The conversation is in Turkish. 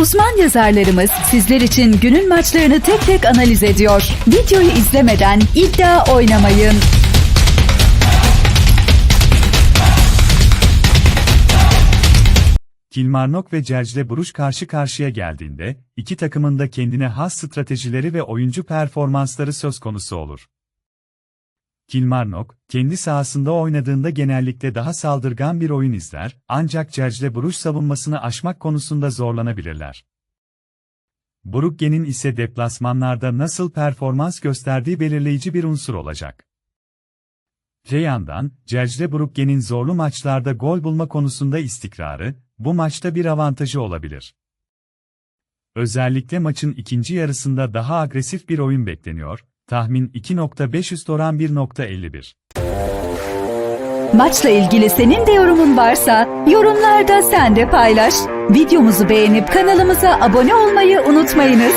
Uzman yazarlarımız sizler için günün maçlarını tek tek analiz ediyor. Videoyu izlemeden iddia oynamayın. Kilmarnock ve Cercle Bruges karşı karşıya geldiğinde, iki takımın da kendine has stratejileri ve oyuncu performansları söz konusu olur. Kilmarnock, kendi sahasında oynadığında genellikle daha saldırgan bir oyun izler, ancak Cercle Bruges savunmasını aşmak konusunda zorlanabilirler. Brugge'nin ise deplasmanlarda nasıl performans gösterdiği belirleyici bir unsur olacak. Öte yandan, Cercle Brugge'nin zorlu maçlarda gol bulma konusunda istikrarı, bu maçta bir avantajı olabilir. Özellikle maçın ikinci yarısında daha agresif bir oyun bekleniyor, tahmin 2.5 üst oran 1.51. Maçla ilgili senin de yorumun varsa yorumlarda sen de paylaş. Videomuzu beğenip kanalımıza abone olmayı unutmayınız.